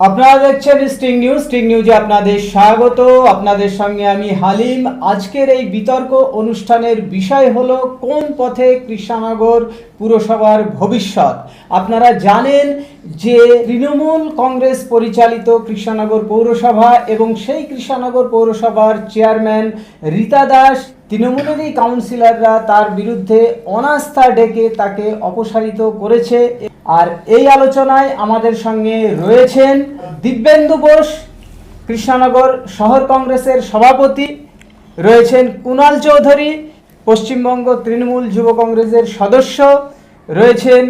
আপনারা দেখছেন sting news sting নিউজে আপনাদের স্বাগত। আপনাদের সঙ্গে আমি হালিম। আজকের এই বিতর্ক অনুষ্ঠানের বিষয় হলো, কোন পথে কৃষ্ণনগর পুরসভার ভবিষ্যৎ? আপনারা জানেন যে তৃণমূল কংগ্রেস পরিচালিত কৃষ্ণনগর পৌরসভা এবং সেই কৃষ্ণনগর পৌরসভার চেয়ারম্যান রীতা দাস, তৃণমূলেরই কাউন্সিলররা তার বিরুদ্ধে অনাস্থা ডেকে তাকে অপসারিত করেছে আর এই আলোচনায় আমাদের সঙ্গে রয়েছেন দিব্যেন্দু বোস, কৃষ্ণনগর শহর কংগ্রেসের সভাপতি, রয়েছেন কুণাল চৌধুরী, পশ্চিমবঙ্গ তৃণমূল যুব কংগ্রেসের সদস্য, রয়েছেন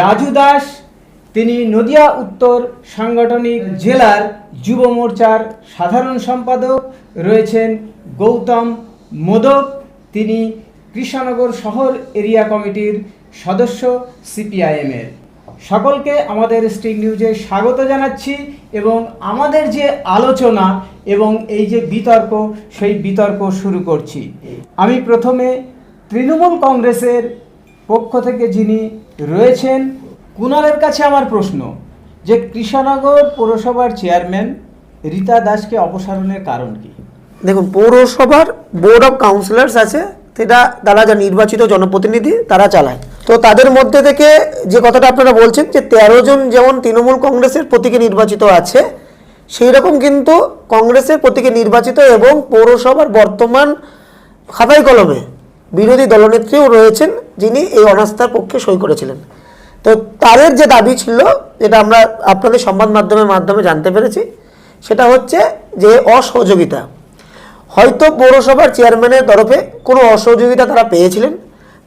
রাজু দাস, তিনি নদিয়া উত্তর সাংগঠনিক জেলার যুব মোর্চার সাধারণ সম্পাদক, রয়েছেন গৌতম মোদক, তিনি কৃষ্ণনগর শহর এরিয়া কমিটির সদস্য সিপিআইএমের সকলকে আমাদের স্টিক নিউজে স্বাগত জানাচ্ছি এবং আমাদের যে আলোচনা এবং এই যে বিতর্ক, সেই বিতর্ক শুরু করছি। আমি প্রথমে তৃণমূল কংগ্রেসের পক্ষ থেকে যিনি রয়েছেন কুনালের কাছে আমার প্রশ্ন, যে কৃষ্ণনগর পৌরসভার চেয়ারম্যান রীতা দাসকে অপসারণের কারণ কি? দেখুন, পৌরসভার বোর্ড অফ কাউন্সিলার্স আছে, সেটা তারা যা নির্বাচিত জনপ্রতিনিধি, তারা চালায়। তো তাদের মধ্যে থেকে যে কথাটা আপনারা বলছেন যে তেরো জন যেমন তৃণমূল কংগ্রেসের প্রতীকে নির্বাচিত আছে, সেই রকম কিন্তু কংগ্রেসের প্রতীকে নির্বাচিত এবং পৌরসভার বর্তমান খাতায় কলমে বিরোধী দলনেত্রীও রয়েছেন যিনি এই অনাস্থার পক্ষে সই করেছিলেন। তো তাদের যে দাবি ছিল, যেটা আমরা আপনাদের সংবাদ মাধ্যমের মাধ্যমে জানতে পেরেছি, সেটা হচ্ছে যে অসহযোগিতা। হয়তো পৌরসভার চেয়ারম্যানের তরফে কোনো অসহযোগিতা তারা পেয়েছিলেন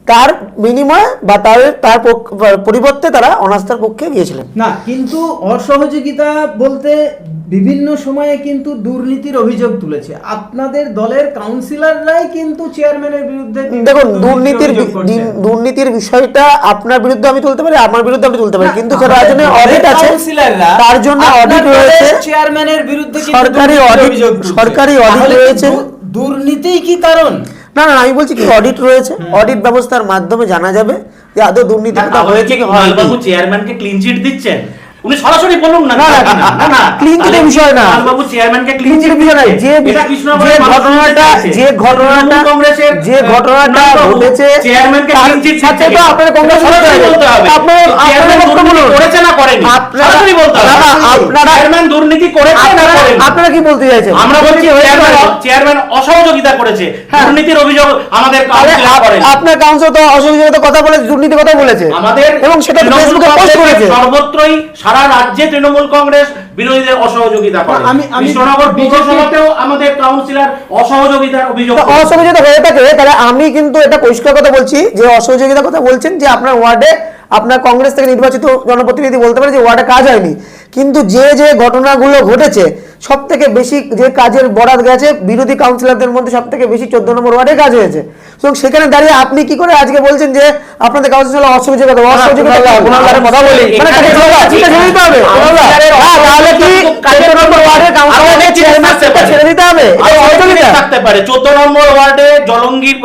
তার বিনিময়ে বা তার তার পরিবর্তে তারা অনাস্থার পক্ষে গিয়েছিলেন। না কিন্তু অসহযোগিতা বলতে বিভিন্ন সময়ে কিন্তু দুর্নীতির অভিযোগ তুলেছে। আপনাদের দলের কাউন্সিলররাই কিন্তু চেয়ারম্যানের বিরুদ্ধে দেখুন দুর্নীতির দুর্নীতির বিষয়টা আপনার বিরুদ্ধে আমি তুলতে পারি আমার বিরুদ্ধে আমি তুলতে পারি কিন্তু তার জন্য অডিট আছে কাউন্সিলররা তার জন্য অডিট রয়েছে। চেয়ারম্যানের বিরুদ্ধে সরকারি তুলছে। সরকারি তাহলে রয়েছে। দুর্নীতিই কি কারণ? না না আমি বলছি কি অডিট রয়েছে। অডিট ব্যবস্থার মাধ্যমে জানা যাবে যে আদৌ দুর্নীতি হয়েছে কি? হয়নি বাবু চেয়ারম্যানকে ক্লিন চিট দিচ্ছেন? উনি সরাসরি বলুন না না, না, না না clean বিষয় না। বাবু চেয়ারম্যানকে ক্লিন ক্লিন চিটের বিষয় নাই, যে ঘটনাটা যে ঘটনাটা কংগ্রেসের যে ঘটনাটা ঘটেছে চেয়ারম্যানকে ক্লিন চিট সাথে তো আপনার কংগ্রেস সরাসরি বলতে হবে। আপনার আপনার বক্তব্য বলুন। করেছে না করেনি? সরাসরি বলতে হবে। না, না, আপনারা- চেয়ারম্যান দুর্নীতি করেছে না আপনারা করেনি? আপনারা কি বলতে চাইছেন? আমরা বলছি চেয়ারম্যান চেয়ারম্যান অসহযোগিতা করেছে। হ্যাঁ। দুর্নীতির অভিযোগ আমাদের আরে কাউন্সিলর করেন। আপনার কাউন্সিল তো অসহযোগিতার কথা বলে দুর্নীতির কথা বলেছে। আমাদের এবং সেটা ফেসবুকে পোস্ট করেছে। সর্বত্রই সারা রাজ্যে তৃণমূল কংগ্রেস বিরোধীদের অসহযোগিতা করে। আমি- কৃষ্ণনগর বিজেপিতেও আমাদের কাউন্সিলর অসহযোগিতার অভিযোগ অসহযোগিতা হয়ে থাকে তাহলে আমি কিন্তু এটা পরিষ্কার কথা বলছি যে অসহযোগিতার কথা বলছেন যে আপনার ওয়ার্ডে আপনার কংগ্রেস থেকে নির্বাচিত জনপ্রতিনিধি বলতে পারে যে ওয়ার্ডে কাজ হয়নি। কিন্তু যে যে ঘটনাগুলো ঘটেছে সব থেকে বেশি যে কাজের বরাদ গেছে বিরোধী কাউন্সিলরদের মধ্যে সব থেকে বেশি চোদ্দ নম্বর ওয়ার্ডে কাজ হয়েছে। তো সেখানে দাঁড়িয়ে আপনি কি করে আজকে বলছেন যে আপনাদের কাউন্সিলর দা, কথা বলি। মানে হ্যাঁ, তাহলে কি নম্বর ওয়ার্ডের কাউন্সিলরকে আমাদের জিনিস চেয়ারম্যান থাকতে পারে। ছেড়ে দিতে হবে? এটা আমাদের অসহযোগিতা? জিনিস থাকতে পারে। চোদ্দ নম্বর ওয়ার্ডে জলঙ্গির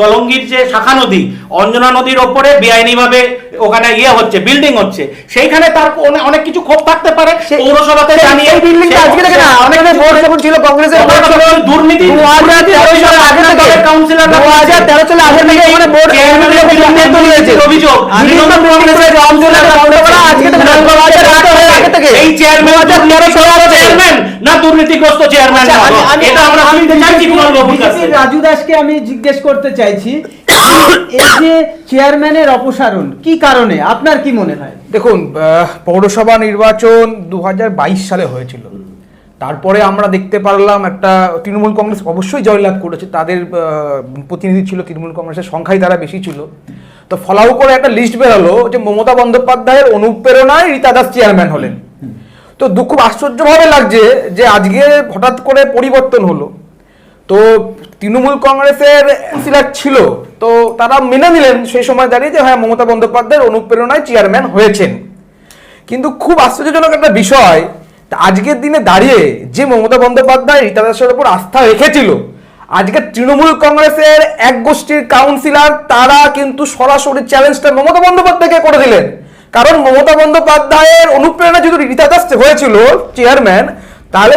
জলঙ্গির যে শাখা নদী অঞ্জনা নদীর ওপরে বেআইনি ভাবে ওখানে ইয়ে হচ্ছে বিল্ডিং হচ্ছে। সেইখানে তার অনেক কিছু ক্ষোভ থাকতে পারে। পৌরসভাতে জানিয়ে বিল্ডিংটা আজকে না অনেক বোর্ড যখন ছিল কংগ্রেসের কথা board ছিল, বলুন, দুর্নীতি 2013 সালের আগে থেকে দলের কাউন্সিলর 2013 সালের আগে থেকে এখানে board চেয়ারম্যানের বিরুদ্ধে দুর্নীতির অভিযোগ কংগ্রেসের যে অঞ্চলের কংগ্রেসরা আজকে থেকে 2013 আগে থেকে এই চেয়ারম্যান 2013 সালের আগে চেয়ারম্যান না দুর্নীতিগ্রস্ত চেয়ারম্যান আমি- এটা আমরা চাইছি রাজু দাসকে আমি জিজ্ঞেস করতে চাইছি এই যে চেয়ারম্যানের অপসারণ কি কারণে? আপনার কি মনে হয়? দেখুন আহ, পৌরসভা নির্বাচন দু হাজার বাইশ সালে হয়েছিল। তারপরে আমরা দেখতে পারলাম একটা তৃণমূল কংগ্রেস অবশ্যই জয়লাভ করেছে। তাদের প্রতিনিধি ছিল তৃণমূল কংগ্রেসের, সংখ্যাই তারা বেশি ছিল। তো ফলাও করে একটা লিস্ট বেরোলো যে মমতা বন্দ্যোপাধ্যায়ের অনুপ্রেরণায় রীতা দাস চেয়ারম্যান হলেন। তো দুঃখ আশ্চর্যভাবে লাগছে যে আজকে হঠাৎ করে পরিবর্তন হলো। তো তৃণমূল কংগ্রেসের কাউন্সিলর ছিল, তো তারা মেনে নিলেন সেই সময় দাঁড়িয়ে যে হ্যাঁ মমতা বন্দ্যোপাধ্যায়ের অনুপ্রেরণায় চেয়ারম্যান হয়েছেন। কিন্তু খুব আশ্চর্যজনক একটা বিষয় আজকের দিনে দাঁড়িয়ে যে মমতা বন্দ্যোপাধ্যায় রীতা দাসের উপর আস্থা রেখেছিল, আজকে তৃণমূল কংগ্রেসের এক গোষ্ঠীর কাউন্সিলর তারা কিন্তু সরাসরি চ্যালেঞ্জটা মমতা বন্দ্যোপাধ্যায়কে করে দিলেন। কারণ মমতা বন্দ্যোপাধ্যায়ের অনুপ্রেরণা যদি রীতা দাস হয়েছিল চেয়ারম্যান তাহলে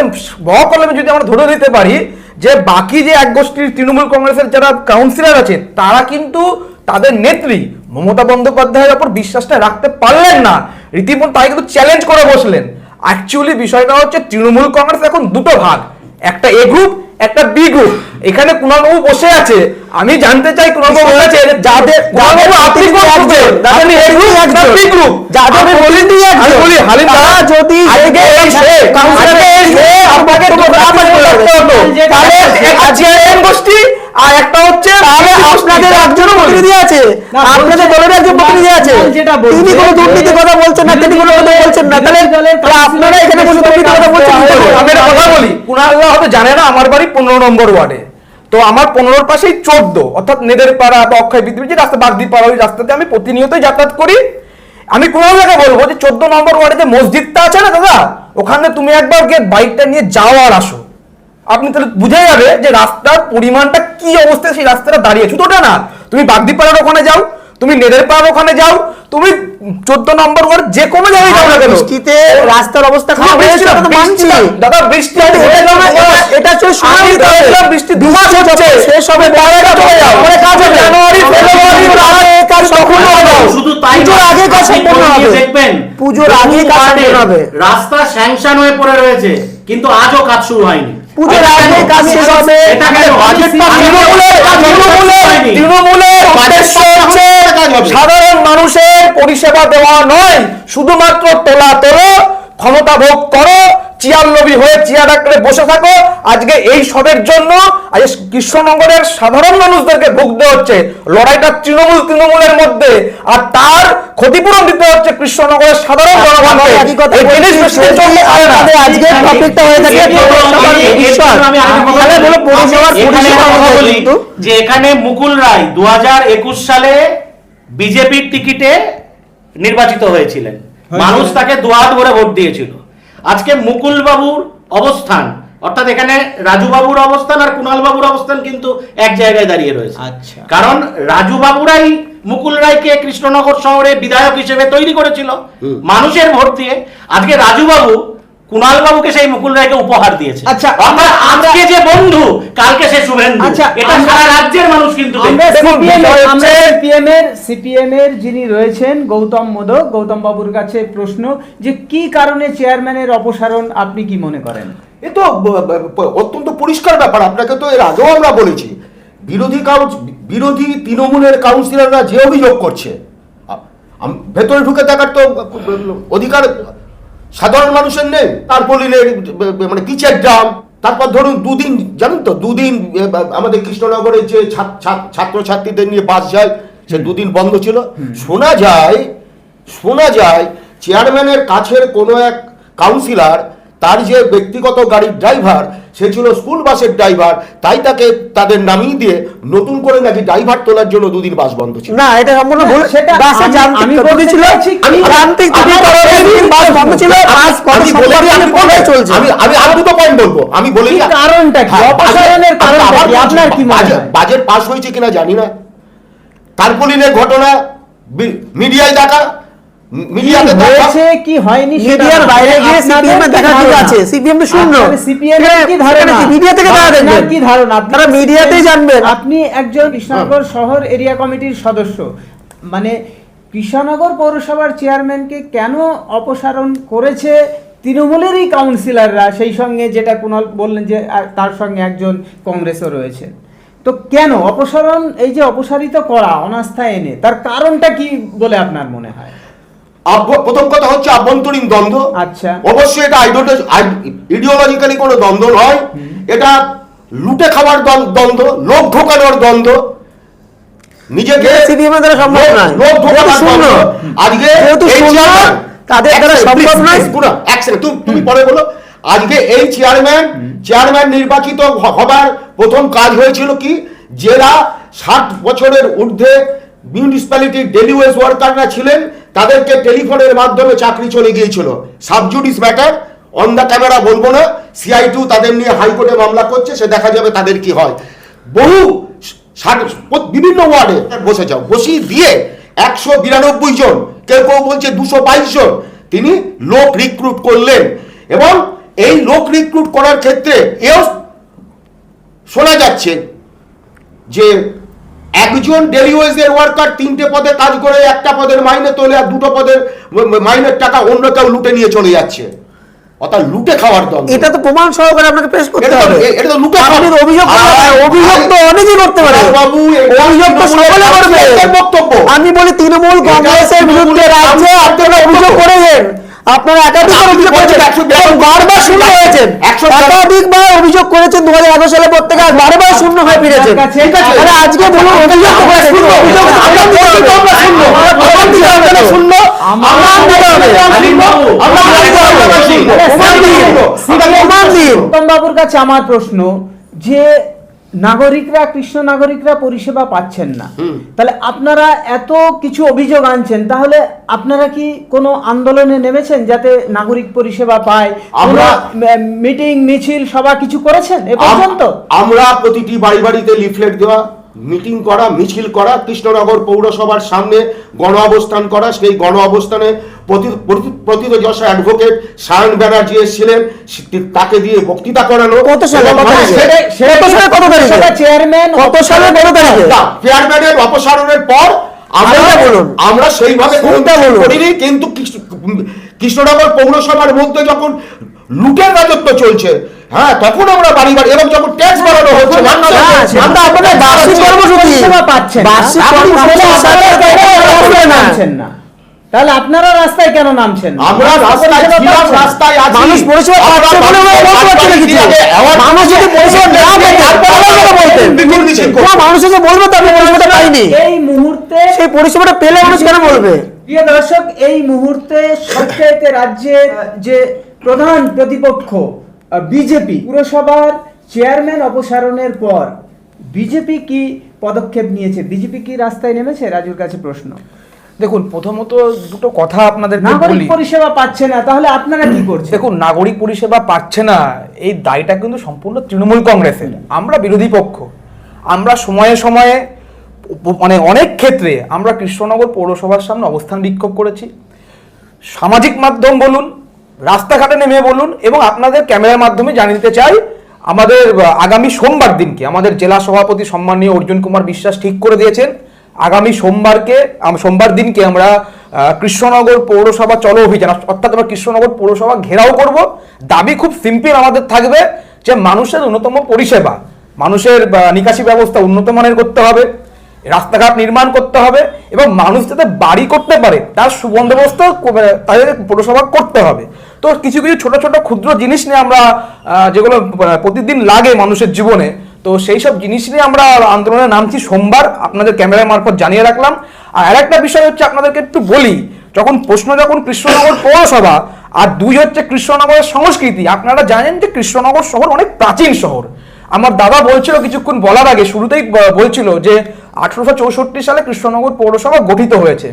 বড় কলমে যদি আমরা ধরে দিতে পারি যে বাকি যে এক গোষ্ঠীর তৃণমূল কংগ্রেসের যারা কাউন্সিলর আছে, তারা কিন্তু তাদের নেত্রী মমতা বন্দ্যোপাধ্যায়ের ওপর বিশ্বাসটা রাখতে পারলেন না। রীতিমতো তাই কিন্তু চ্যালেঞ্জ করে বসলেন। অ্যাকচুয়ালি বিষয়টা হচ্ছে তৃণমূল কংগ্রেস এখন দুটো ভাগ। একটা এ গ্রুপ একটা বি গ্রুপ এখানে কুণালবাবু বসে আছে। আমি জানতে চাই কুণালবাবু বসে আছে। যাদের কুণালবাবু আপনি কোন গ্রুপে আপনি এ গ্রুপ না বি গ্রুপ যাদের বলি একজন। আমি বলি হালিম তারা যদি আজকে এই সে কাউন্সিলর এই সে আপনাকে তো হতো। তাহলে আজকে এম গোষ্ঠী আর একটা হচ্ছে তাহলে আপনাদের একজনও প্রতিনিধি আছে। আপনাদের দলের একজন প্রতিনিধি আছে। তিনি কোনো দুর্নীতি কথা বলছেন না তিনি কোনো কথা বলছেন না। তাহলে আপনারা এখানে দুর্নীতি কথা বলছেন আমি একটা কথা বলি। কুণালদা হয়তো জানে না আমার বাড়ি পনেরো নম্বর ওয়ার্ডে। তো আমার পনেরোর পাশেই চোদ্দ অর্থাৎ নেদের পাড়া বা অক্ষয় বিদ্যুৎ যে রাস্তা বাগদি পাড়া ওই রাস্তাতে আমি প্রতিনিয়তই যাতায়াত করি। আমি কুণালদাকে বলব যে চোদ্দ নম্বর ওয়ার্ডে যে মসজিদটা আছে না দাদা ওখানে তুমি একবার গিয়ে বাইকটা নিয়ে যাও আর আসো। আপনি তাহলে বুঝে যাবে যে রাস্তার পরিমাণটা কি অবস্থায় সেই রাস্তাটা দাঁড়িয়ে শুধু ওটা না। তুমি বাগদি পাড়ার ওখানে যাও তুমি নেদের পাড়ার ওখানে যাও তুমি চোদ্দ নম্বর ওয়ার্ড যে কোনো জায়গায় যাও না কেন? বৃষ্টিতে রাস্তার অবস্থা খারাপ হয়েছে সেটা তো মানছি। দাদা বৃষ্টি এটা- এটা- তো বৃষ্টি দু মাস হচ্ছে শেষ হবে পরে চলে যাও। পরে কাজ হবে। জানুয়ারি ফেব্রুয়ারি পরে কাজ সম্পূর্ণ হবে। শুধু তাই পুজোর আগে কাজ সম্পূর্ণ হবে। দেখবেন পুজোর আগে কাজ সম্পূর্ণ হবে। রাস্তা স্যাংশন হয়ে পড়ে রয়েছে কিন্তু আজও কাজ শুরু হয়নি। পুজোর আগে? কাজ শেষ হবে। তৃণমূলের উদ্দেশ্য হচ্ছে সাধারণ মানুষের পরিষেবা দেওয়া নয় শুধুমাত্র তোলা তোলো ক্ষমতা ভোগ করো চেয়ার লবি হয়ে চেয়ার আঁকড়ে বসে থাকো। আজকে এই সবের জন্য আজ কৃষ্ণনগরের সাধারণ মানুষদেরকে ভুগতে হচ্ছে। লড়াইটা তৃণমূল তৃণমূলের মধ্যে। আর তার ক্ষতিপূরণ দিতে হচ্ছে কৃষ্ণনগরের সাধারণ জনগণকে। টপিকটা হয়ে থাকে কিন্তু যে এখানে মুকুল রায় দু হাজার একুশ সালে বিজেপির টিকিটে নির্বাচিত হয়েছিলেন। মানুষ তাকে দুহাত ভরে ভোট দিয়েছিল। আজকে মুকুল বাবুর অবস্থান অর্থাৎ এখানে রাজু বাবুর অবস্থান আর কুণাল বাবুর অবস্থান কিন্তু এক জায়গায় দাঁড়িয়ে রয়েছে। আচ্ছা। কারণ রাজু বাবুরাই মুকুল রায়কে কৃষ্ণনগর শহরে বিধায়ক হিসেবে তৈরি করেছিল। মানুষের ভোট দিয়ে। আজকে রাজু বাবু কুণাল বাবুকে সেই মুকুল রায়কে উপহার দিয়েছে। আচ্ছা, অর্থাৎ আজকে যে বন্ধু কালকে সে শুভেন্দু। আচ্ছা, এটা সারা রাজ্যের মানুষ কিন্তু আমরা সিপিএম এর সিপিএম এর যিনি রয়েছেন গৌতম মোদক গৌতম বাবুর কাছে প্রশ্ন যে কি কারণে চেয়ারম্যানের অপসারণ আপনি কি মনে করেন? এ তো অত্যন্ত পরিষ্কার ব্যাপার আপনাকে তো এর আগেও আমরা বলেছি। বিরোধী কাউন্স বিরোধী তৃণমূলের কাউন্সিলররা যে অভিযোগ করছে আম- ভেতরে ঢুকে দেখার তো অধিকার সাধারণ মানুষের নেই তারপরে মানে কিচের ড্রাম তারপর ধরুন দুদিন জানেন তো দুদিন আমাদের কৃষ্ণনগরের যে ছাত্র ছাত্রীদের ছাত্রছাত্রীদের নিয়ে বাস যায় সে দুদিন বন্ধ ছিল। শোনা যায় শোনা যায় চেয়ারম্যানের কাছের কোনো এক কাউন্সিলর তার যে ব্যক্তিগত গাড়ির ড্রাইভার সে ছিল স্কুল বাসের ড্রাইভার তাই তাকে তাদের নামিয়ে দিয়ে নতুন করে নাকি ড্রাইভার তোলার জন্য দুদিন বাস বন্ধ ছিল। না এটা সম্পূর্ণ ভুল সেটা বাসে আমি- যান্ত্রিক আমি ত্রুটি ছিল। আমি যান্ত্রিক ত্রুটি আমি- কারণে দুদিন বাস বন্ধ ছিল। বাস কত দিই, আমি বলে- চলছে। আমি আমি আর দুটো পয়েন্ট বলব। আমি বলে কি কারণটা কি? হ্যাঁ, অপসারণের বাজেট- কারণটা কি? আপনার কি মনে বাজেট- হয়? বাজেট পাস হয়েছে কিনা জানি না। তারপলিনের ঘটনা মিডিয়ায় দেখা হয়েছে? কি হয়নি মিডিয়ার বাইরে গিয়ে সিপিএম এর দেখা ঠিক আছে। সিপিএম তো শূন্য। আপনাদের এর কি ধারণা? মিডিয়া থেকে তারা দেখবেন কি ধারণা? আপনি মিডিয়াতেই জানবেন আপনি একজন কৃষ্ণনগর শহর এরিয়া কমিটির সদস্য। মানে কৃষ্ণনগর পৌরসভার চেয়ারম্যানকে কেন অপসারণ করেছে তৃণমূলেরই কাউন্সিলররা? সেই সঙ্গে যেটা কুণাল বললেন যে তার সঙ্গে একজন কংগ্রেসও রয়েছে। তো কেন অপসারণ? এই যে অপসারিত করা অনাস্থা এনে তার কারণটা কি বলে আপনার মনে হয়? প্রথম কথা হচ্ছে আভ্যন্তরীণ দ্বন্দ্ব। আচ্ছা। অবশ্যই এটা ইডিওলজিক্যালি কোনো দ্বন্দ্ব নয়। এটা লুটে খাওয়ার দ্বন্দ্ব- লোক ঢোকানোর দ্বন্দ্ব। নিজেকে লোক- ঢোকানোর দ্বন্দ্ব। আজকে তাদের দ্বারা সম্ভব নয়। তুমি পরে বলো। আজকে এই চেয়ারম্যান চেয়ারম্যান নির্বাচিত হবার প্রথম কাজ হয়েছিল কি? যারা ষাট বছরের ঊর্ধ্বে মিউনিসিপ্যালিটির ডেলি ওয়েজ ওয়ার্কাররা ছিলেন, তাদেরকে টেলিফোনের মাধ্যমে চাকরি চলে গিয়েছিল। Sub judice matter on the camera বলব না সিআই টু তাদের নিয়ে হাইকোর্টে মামলা করছে, সে দেখা যাবে তাদের কি হয়। বহু বিভিন্ন ওয়ার্ডে বসে যাও, বসিয়ে দিয়ে একশো বিরানব্বই জন, কেউ কেউ বলছে দুশো বাইশ জন, তিনি লোক রিক্রুট করলেন। এবং এই লোক রিক্রুট করার ক্ষেত্রে এও শোনা যাচ্ছে যে একজন ডেলি ওয়েজের ওয়ার্কার তিনটে পদে কাজ করে একটা পদের মাইনে তোলে আর দুটো পদের মাইনের টাকা অন্য কেউ লুটে নিয়ে চলে যাচ্ছে অর্থাৎ লুটে খাওয়ার দল এটা তো প্রমাণ সহকারে আপনাকে পেশ করতে হবে এটা তো লুটে আপনি খাওয়া। তো অভিযোগ। অভিযোগ তো অনেকেই করতে পারে বাবু, অভিযোগ তো সকলে করবে বক্তব্য। আমি বলি তৃণমূল কংগ্রেসের বিরুদ্ধে রাজ্যে আপনারা অভিযোগ করেছেন আপনারা বারবার শূন্য হয়েছেন একাধিকবার অভিযোগ করেছেন দু হাজার এগারো পর থেকে বারবার শূন্য হয়ে ফিরেছেন তাহলে আজকে বলুন অভিযোগ। শূন্য বাবুর কাছে আমার প্রশ্ন যে নাগরিকরা কৃষ্ণ নাগরিকরা পরিষেবা পাচ্ছেন না। তাহলে আপনারা এত কিছু অভিযোগ আনছেন তাহলে আপনারা কি কোনো আন্দোলনে নেমেছেন যাতে নাগরিক পরিষেবা পায়? আমরা- মিটিং মিছিল সবা কিছু করেছেন এ পর্যন্ত? আমরা প্রতিটি বাড়ি বাড়িতে লিফলেট দেওয়া মিটিং করা মিছিল করা কৃষ্ণনগর পৌরসভার সামনে গণ অবস্থান করা সেই গণ অবস্থানে অ্যাডভোকেট সায়ন ব্যানার্জি এসেছিলেন তাকে দিয়ে বক্তৃতা করানো কত সালে কত তারিখে? চেয়ারম্যান কত কত তারিখে চেয়ারম্যানের অপসারণের পর আমরা বলুন। আমরা সেইভাবে করিনি কিন্তু কৃষ্ণনগর পৌরসভার মধ্যে যখন লুটের রাজত্ব চলছে হ্যাঁ তখন আমরা বাড়ি বাড়ি এবং যখন ট্যাক্স বাড়ানো হচ্ছে তো আপনাদের বার্ষিক কর্মসূচি পাচ্ছেন বার্ষিক রাস্তায় না। তাহলে আপনারা রাস্তায় কেন নামছেন আমরা রাস্তায় ছিলাম রাস্তায় আছি। মানুষ পরিষেবা পাচ্ছে বলে মানুষের বলতে পারছে না কিছু। আগে award মানুষ যদি পরিষেবা না পেতেন, তাহলে কেন বলতেন? মিছিল মিছিল করতো। কোনো মানুষ এসে বলবে তো আপনি পরিষেবাটা পাইনি। এই মুহূর্তে সেই পরিষেবাটা পেলে মানুষ কেন বলবে? প্রিয় দর্শক এই মুহূর্তে সবচাইতে রাজ্যের যে প্রধান প্রতিপক্ষ বিজেপি পুরসভার চেয়ারম্যান অপসারণের পর বিজেপি কি পদক্ষেপ নিয়েছে? বিজেপি কি রাস্তায় নেমেছে? রাজুর কাছে প্রশ্ন। দেখুন প্রথমত দুটো কথা আপনাদের নাগরিক পরিষেবা পাচ্ছে না তাহলে আপনারা কি করছেন? দেখুন নাগরিক পরিষেবা পাচ্ছে না এই দায়টা কিন্তু সম্পূর্ণ তৃণমূল কংগ্রেসের। আমরা বিরোধী পক্ষ। আমরা সময়ে সময়ে মানে অনেক ক্ষেত্রে আমরা কৃষ্ণনগর পৌরসভার সামনে অবস্থান বিক্ষোভ করেছি। সামাজিক মাধ্যম বলুন রাস্তাঘাটে নেমে বলুন এবং আপনাদের ক্যামেরার মাধ্যমে জানিয়ে দিতে চাই, আমাদের আগামী সোমবার দিনকে আমাদের জেলা সভাপতি সম্মানীয় অর্জুন কুমার বিশ্বাস ঠিক করে দিয়েছেন। আগামী সোমবারকে সোমবার দিনকে আমরা কৃষ্ণনগর পৌরসভা চলো অভিযান, অর্থাৎ আমরা কৃষ্ণনগর পৌরসভা ঘেরাও করব। দাবি খুব সিম্পল আমাদের থাকবে যে মানুষের অন্যতম পরিষেবা, মানুষের নিকাশি ব্যবস্থা উন্নত মানের করতে হবে। রাস্তাঘাট নির্মাণ করতে হবে এবং মানুষ যাতে বাড়ি করতে পারে, তার সুবন্দোবস্ত তাদের পৌরসভা করতে হবে। তো কিছু কিছু ছোট ছোট ক্ষুদ্র জিনিস নিয়ে আমরা যেগুলো প্রতিদিন লাগে মানুষের জীবনে, তো সেই সব জিনিস নিয়ে আমরা আন্দোলনে নামছি সোমবার? আপনাদের ক্যামেরার মারফত জানিয়ে রাখলাম। আর আরেকটা বিষয় হচ্ছে আপনাদেরকে একটু বলি, যখন প্রশ্ন যখন কৃষ্ণনগর পৌরসভা, আর দুই হচ্ছে কৃষ্ণনগরের সংস্কৃতি, আপনারা জানেন যে কৃষ্ণনগর শহর অনেক প্রাচীন শহর। আমার দাদা বলছিল কিছুক্ষণ বলার আগে, শুরুতেই বলছিল যে আঠারোশো চৌষট্টি সালে কৃষ্ণনগর পৌরসভা গঠিত হয়েছে।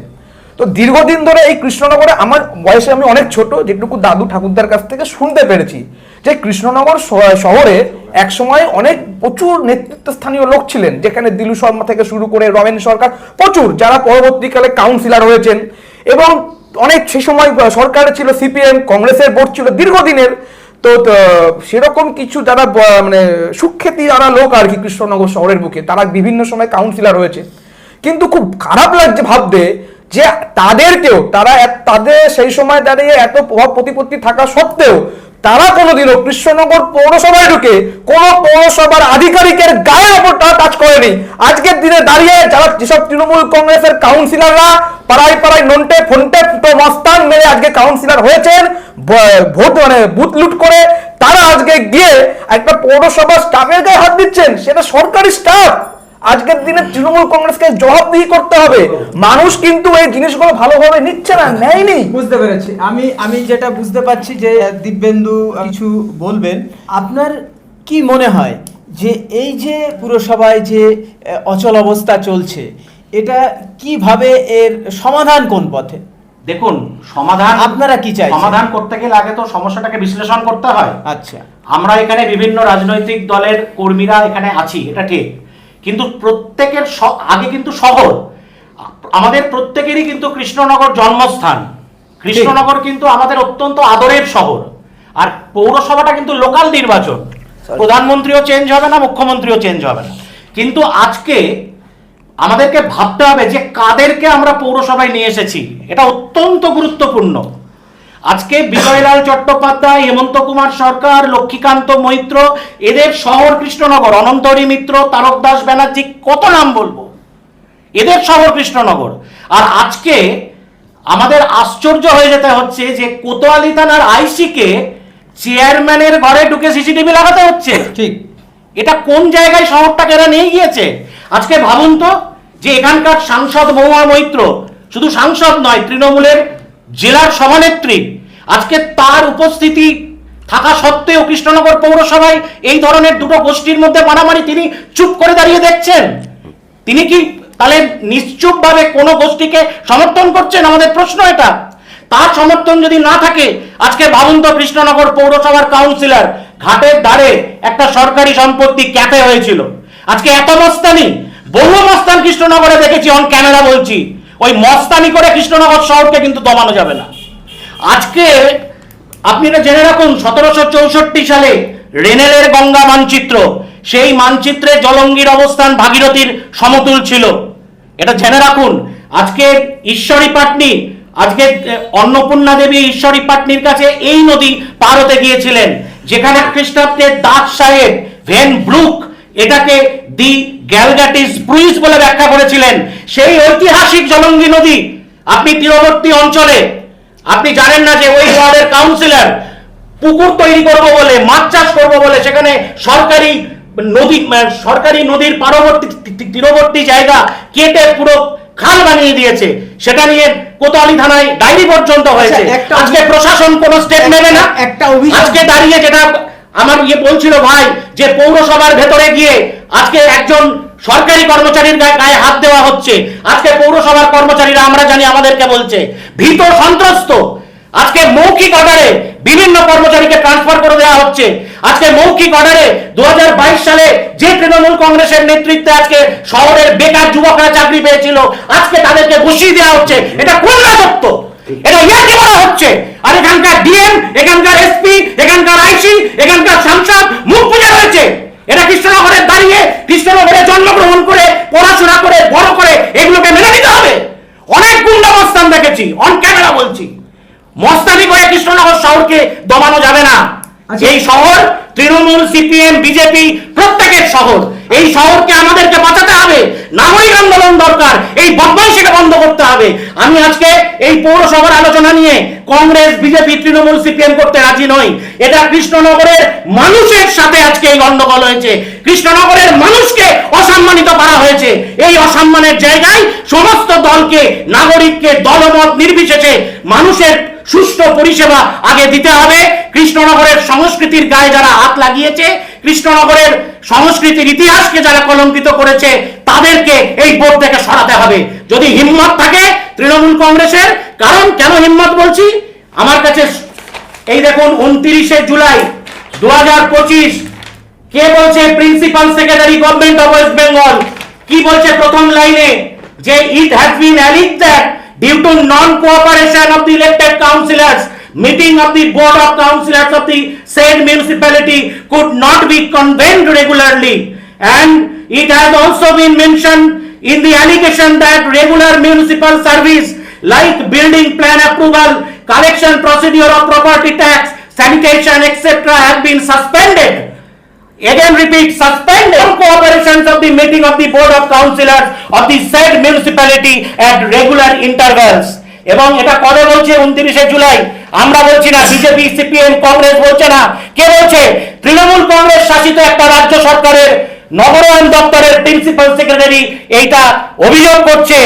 তো দীর্ঘদিন ধরে এই কৃষ্ণনগরে আমার বয়সে আমি অনেক ছোট, যেটুকু দাদু ঠাকুরদার কাছ থেকে শুনতে পেরেছি যে কৃষ্ণনগর শহরে একসময় অনেক প্রচুর নেতৃত্বস্থানীয় লোক ছিলেন, যেখানে দিলু শর্মা থেকে শুরু করে রমেন সরকার, প্রচুর যারা পরবর্তীকালে কাউন্সিলর হয়েছেন এবং অনেক সে সময় সরকারে ছিল সিপিএম কংগ্রেসের বোর্ড ছিল, দীর্ঘদিনের তো সেরকম কিছু যারা মানে সুখ্যাতি যারা লোক আর কি কৃষ্ণনগর শহরের বুকে, তারা বিভিন্ন সময় কাউন্সিলার হয়েছে কিন্তু খুব খারাপ লাগছে ভাবতে যে তাদেরকেও, তারা তাদের সেই সময় দাঁড়িয়ে এত প্রভাব প্রতিপত্তি থাকা সত্ত্বেও তারা কোনোদিনও কৃষ্ণনগর পৌরসভায় ঢুকে কোন পৌরসভার আধিকারিকের ওপর তারা টাচ করেনি। আজকের দিনে দাঁড়িয়ে যারা যেসব তৃণমূল কংগ্রেসের কাউন্সিলররা পাড়ায় পাড়ায় নন্টে ফন্টে ফুটো মস্তান মেরে আজকে কাউন্সিলর হয়েছেন ভোট মানে বুথ লুট করে তারা আজকে গিয়ে একটা পৌরসভার স্টাফের গায়ে হাত দিচ্ছেন, সেটা সরকারি স্টাফ। আজকের দিনে তৃণমূল কংগ্রেসকে জবাবদিহি করতে হবে। মানুষ কিন্তু এই জিনিসগুলো ভালোভাবে নিচ্ছে না নেয়নি। বুঝতে পেরেছি। আমি আমি যেটা বুঝতে পারছি যে দিব্যেন্দু কিছু বলবেন আপনার কি মনে হয় যে এই যে পুরসভায় যে অচল অবস্থা চলছে এটা কীভাবে এর সমাধান কোন পথে? দেখুন সমাধান আপনারা কি চাইছেন? সমাধান করতে গেলে আগে তো সমস্যাটাকে বিশ্লেষণ করতে হয়। আচ্ছা। আমরা এখানে বিভিন্ন রাজনৈতিক দলের কর্মীরা এখানে আছি এটা ঠিক। কিন্তু প্রত্যেকের আগে কিন্তু শহর। আমাদের প্রত্যেকেরই কিন্তু কৃষ্ণনগর জন্মস্থান। কৃষ্ণনগর কিন্তু আমাদের অত্যন্ত আদরের শহর। আর পৌরসভাটা কিন্তু লোকাল নির্বাচন। প্রধানমন্ত্রীও চেঞ্জ হবে না মুখ্যমন্ত্রীও চেঞ্জ হবে না। কিন্তু আজকে আমাদেরকে ভাবতে হবে যে কাদেরকে আমরা পৌরসভায় নিয়ে এসেছি? এটা অত্যন্ত গুরুত্বপূর্ণ। আজকে বিজয়লাল চট্টোপাধ্যায় হেমন্ত কুমার সরকার লক্ষ্মীকান্ত মৈত্র এদের শহর কৃষ্ণনগর অনন্তরী মিত্র তারক দাস ব্যানার্জি কত নাম বলব? এদের শহর কৃষ্ণনগর। আর আজকে আমাদের আশ্চর্য হয়ে যেতে হচ্ছে যে কোতোয়ালি থানার আইসিকে চেয়ারম্যানের ঘরে ঢুকে সিসিটিভি লাগাতে হচ্ছে। ঠিক। এটা কোন জায়গায় শহরটাকে এরা নিয়ে গিয়েছে? আজকে ভাবুন তো যে এখানকার সাংসদ মহুয়া মৈত্র শুধু সাংসদ নয় তৃণমূলের জেলার সভানেত্রী, আজকে তার উপস্থিতি থাকা সত্ত্বেও কৃষ্ণনগর পৌরসভায় এই ধরনের দুটো গোষ্ঠীর মধ্যে মারামারি তিনি চুপ করে দাঁড়িয়ে দেখছেন। তিনি কি তাহলে নিশ্চুপভাবে কোনো গোষ্ঠীকে সমর্থন করছেন? আমাদের প্রশ্ন এটা। তার সমর্থন যদি না থাকে, আজকে ভাবুন কৃষ্ণনগর পৌরসভার কাউন্সিলর, ঘাটের ধারে একটা সরকারি সম্পত্তি ক্যাফে হয়েছিল। আজকে এত মস্তানি, বহু মস্তান কৃষ্ণনগরে দেখেছি অন ক্যামেরা বলছি। ওই মস্তানি করে কৃষ্ণনগর শহরকে কিন্তু দমানো যাবে না। আজকে আপনি এটা জেনে রাখুন, সতেরোশো চৌষট্টি সালে রেনেলের গঙ্গা মানচিত্র, সেই মানচিত্রে জলঙ্গির অবস্থান ভাগীরথীর সমতুল ছিল। এটা জেনে রাখুন, আজকে ঈশ্বরী পাটনি, আজকে অন্নপূর্ণা দেবী ঈশ্বরী পাটনির কাছে এই নদী পার হতে গিয়েছিলেন, যেখানে খ্রিস্টাব্দের দাস সাহেব ভেন ব্রুক এটাকে দি গ্যালগাটিস ব্রুইস বলে ব্যাখ্যা করেছিলেন। সেই ঐতিহাসিক জলঙ্গি নদী আপনি তীরবর্তী অঞ্চলে আপনি জানেন না যে ওই ওয়ার্ডের কাউন্সিলর পুকুর তৈরি করব বলে মাছ চাষ করব বলে সেখানে সরকারি নদী সরকারি নদীর পারবর্তী তীরবর্তী জায়গা কেটে পুরো খাল বানিয়ে দিয়েছে। সেটা নিয়ে কোতোয়ালি থানায় ডায়েরি পর্যন্ত হয়েছে। আচ্ছা, একটা আজকে প্রশাসন কোনো স্টেপ নেবে না। একটা আজকে দাঁড়িয়ে যেটা আমার ইয়ে বলছিল ভাই যে পৌরসভার ভেতরে গিয়ে আজকে একজন সরকারি কর্মচারীর গায়ে হাত দেওয়া হচ্ছে। আজকে পৌরসভার কর্মচারীরা, আমরা জানি আমাদেরকে বলছে, ভীত সন্ত্রস্ত। আজকে মৌখিক অর্ডারে বিভিন্ন কর্মচারীকে ট্রান্সফার করে দেওয়া হচ্ছে। আজকে মৌখিক অর্ডারে দু সালে যে তৃণমূল কংগ্রেসের নেতৃত্বে আজকে শহরের বেকার যুবকরা চাকরি পেয়েছিল, আজকে তাদেরকে বসিয়ে দেওয়া হচ্ছে। এটা কোন রাজত্ব? এটা ইয়াকে বলা হচ্ছে। আর এখানকার ডিএম, এখানকার এসপি, এখানকার আইসি, এখানকার সাংসদ মুখ পুজো হয়েছে এটা কৃষ্ণনগরে দাঁড়িয়ে কৃষ্ণনগরে জন্মগ্রহণ করে পড়াশোনা করে বড় করে এগুলোকে মেনে নিতে হবে। অনেক গুন্ডা মস্তান দেখেছি অন ক্যামেরা বলছি। মস্তানি করে কৃষ্ণনগর শহরকে দমানো যাবে না। আচ্ছা। এই শহর তৃণমূল সিপিএম বিজেপি শহর। এই শহরকে আমাদেরকে বাঁচাতে হবে। নাগরিক আন্দোলন দরকার। এই বদমাইশিকে বন্ধ করতে হবে। আমি আজকে এই পৌরসভার আলোচনা নিয়ে কংগ্রেস, বিজেপি, তৃণমূল, সিপিএম করতে রাজি নই। এটা কৃষ্ণনগরের মানুষের সাথে আজকে এই গন্ডগোল হয়েছে। কৃষ্ণনগরের মানুষকে অসম্মানিত করা হয়েছে। এই অসম্মানের জায়গায় সমস্ত দলকে, নাগরিককে দলমত নির্বিশেষে মানুষের সুষ্ঠু পরিষেবা আগে দিতে হবে। কৃষ্ণনগরের সংস্কৃতির গায়ে যারা হাত লাগিয়েছে কৃষ্ণনগরের সংস্কৃতির ইতিহাসকে যারা কলঙ্কিত করেছে, তাদেরকে এই বোর্ড থেকে সরাতে হবে। যদি হিম্মত থাকে তৃণমূল কংগ্রেসের, কারণ কেন হিম্মত বলছি? আমার কাছে এই দেখুন, উনত্রিশে জুলাই দু হাজার পঁচিশ, কে বলছে principal secretary government of West Bengal? কি বলছে প্রথম লাইনে? যে it has been alleged that due to non cooperation of the elected councillors meeting of the board of councillors of the said municipality could not be convened regularly. And it has also been mentioned in the allegation that regular municipal service like building plan approval collection procedure of property tax sanitation etc have been suspended. Again repeat, suspend all cooperations of the meeting of the board of councillors of the said municipality at regular intervals. এবং এটা কবে বলছে? উনত্রিশে জুলাই। আমরা বলছি না, BJP, CPM, Congress বলছে না। কে বলছে? তৃণমূল কংগ্রেস শাসিত একটা রাজ্য সরকারের নগরায়ণ দপ্তরের প্রিন্সিপাল সেক্রেটারি এইটা অভিযোগ করছে।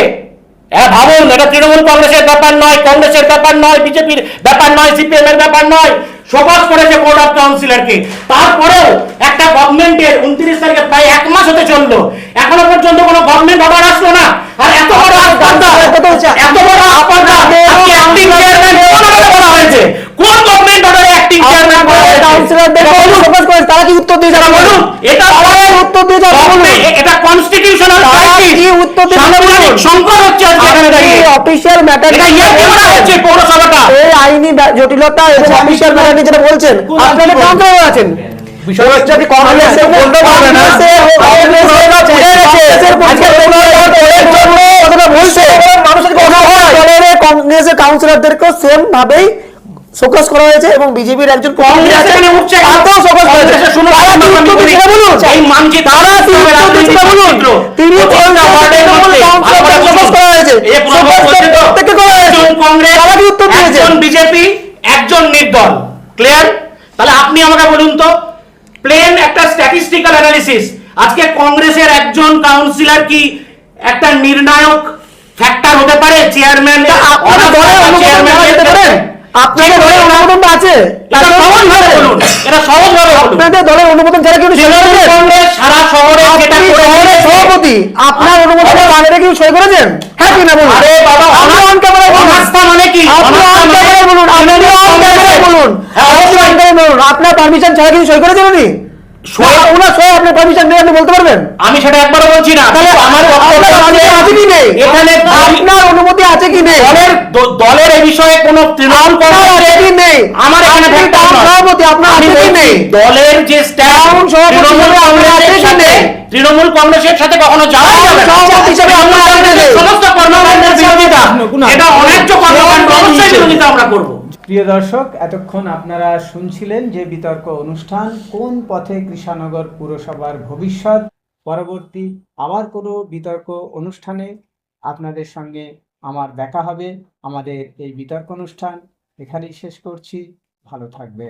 হ্যাঁ ভাবুন, এটা তৃণমূল কংগ্রেসের ব্যাপার নয়, কংগ্রেসের ব্যাপার নয়, বিজেপির ব্যাপার নয় সিপিএম এর ব্যাপার নয়। শোকজ করেছে বোর্ড অফ কাউন্সিলরকে তারপরেও একটা গভর্নমেন্টের উনত্রিশ তারিখে প্রায় এক মাস হতে চলল এখনও পর্যন্ত কোনো গভর্নমেন্ট অর্ডার আসলো না আর এত বড় এত বড় আজকে অ্যাক্টিং চেয়ারম্যান বলা হয়েছে কোন গভর্নমেন্ট অর্ডারে অ্যাক্টিং চেয়ারম্যান বলা হয়েছে কাউন্সিলরদের তারা কি উত্তর দিয়ে তারা বলুন এটা তারা উত্তর আপনি বলুন। এটা কনস্টিটিউশনাল আইনি বা- জটিলতা এবং আচ্ছা, অফিসিয়াল ম্যাটার যেটা বলছেন আপনারা আছেন। বিষয় হচ্ছে আপনি বলতে পারবেন না। কংগ্রেসের কাউন্সিলরদেরকেও সেম ভাবেই শোকস করা হয়েছে এবং বিজেপির একজন বিজেপি একজন নির্দল। ক্লিয়ার তাহলে আপনি আমাকে বলুন তো প্লেন একটা স্ট্যাটিস্টিক্যাল অ্যানালিসিস আজকে কংগ্রেসের একজন কাউন্সিলর কি একটা নির্ণায়ক ফ্যাক্টর হতে পারে? চেয়ারম্যান আপনাদের আপনাদের দলের অনুমোদন আছে? এটা সহজ ভাবে বলুন। এটা সহজ ভাবে আপনাদের দলের অনুমোদন ছাড়া কেউ সই তৃণমূল করেছেন কংগ্রেস সারা শহরে করে সভাপতি আপনার বাইরে সই করেছেন? হ্যাঁ কি না বলুন? আরে বাবা, আমরা অন বলুন। মানে কি? আপনি অন মানে- বলুন। আপনি অন ক্যামেরায় বলুন। হ্যাঁ। অন বলুন। আপনার পারমিশন ছাড়া কিছু সই করেছেন উনি? ওনার সই আপনার পারমিশন নেই আপনি বলতে পারবেন? আমি সেটা একবারও বলছি না। আমার বক্তব্য আপনার হচ্ছে, পারমিশন আছে কি নেই? এখানে আপনার অনুমতি আছে কি নেই? দলের দলের এই বিষয়ে কোনো তৃণমূল আছে কংগ্রেসের কি নেই? আমার এখানে টাউন সভাপতি আপনার আছে কি নেই? দলের যে টাউন সভাপতি তৃণমূল আছে কি সাথে নেই? তৃণমূল কংগ্রেসের সাথে কখনো যাওয়া যাবে না। সভাপতি হিসেবে আপনার আছে কি সমস্ত কর্মকাণ্ডের বিরোধিতা। এটা অন্যায্য কর্মকাণ্ড অবশ্যই বিরোধিতা আমরা করব। প্রিয় দর্শক, এতক্ষণ আপনারা শুনছিলেন যে বিতর্ক অনুষ্ঠান, কোন পথে কৃষানগর পুরসভার ভবিষ্যৎ। পরবর্তী আবার কোনো বিতর্ক অনুষ্ঠানে আপনাদের সঙ্গে আমার দেখা হবে, আমাদের এই বিতর্ক অনুষ্ঠান। এখানেই শেষ করছি। ভালো থাকবে